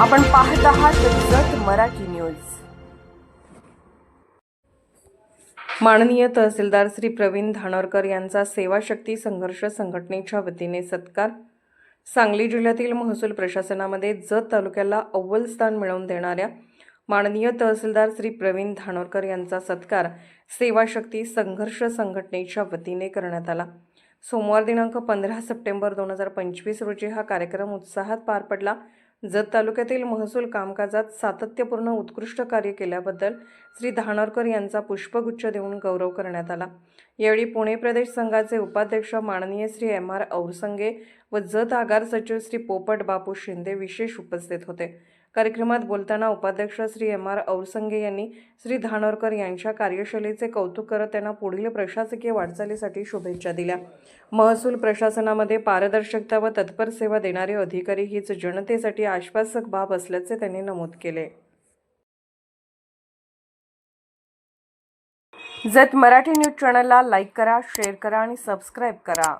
आपण पाहत आहात जत मराठी न्यूज. माननीय तहसीलदार श्री प्रवीण धानोरकर यांचा सेवाशक्ती संघर्ष संघटनेच्या वतीने सत्कार. सांगली जिल्ह्यातील महसूल प्रशासनामध्ये जत तालुक्याला अव्वल स्थान मिळवून देणाऱ्या माननीय तहसीलदार श्री प्रवीण धानोरकर यांचा सत्कार सेवाशक्ती संघर्ष संघटनेच्या वतीने करण्यात आला. सोमवार दिनांक पंधरा सप्टेंबर दोन हजार पंचवीस रोजी हा कार्यक्रम उत्साहात पार पडला. जत तालुक्यातील महसूल कामकाजात सातत्यपूर्ण उत्कृष्ट कार्य केल्याबद्दल श्री धानोरकर यांचा पुष्पगुच्छ देऊन गौरव करण्यात आला. यावेळी पुणे प्रदेश संघाचे उपाध्यक्ष माननीय श्री एम आर औरसंगे व जत आगार सचिव श्री पोपट बापू शिंदे विशेष उपस्थित होते. कार्यक्रमात बोलताना उपाध्यक्ष श्री एम आर औरसंगे यांनी श्री धानोरकर यांच्या कार्यशैलीचे कौतुक करत त्यांना पुढील प्रशासकीय वाटचालीसाठी शुभेच्छा दिल्या. महसूल प्रशासनामध्ये पारदर्शकता व तत्पर सेवा देणारे अधिकारी हीच जनतेसाठी आश्वासक बाब असल्याचे त्यांनी नमूद केले. जत मराठी न्यूज चॅनलला लाईक करा शेअर करा आणि सबस्क्राईब करा.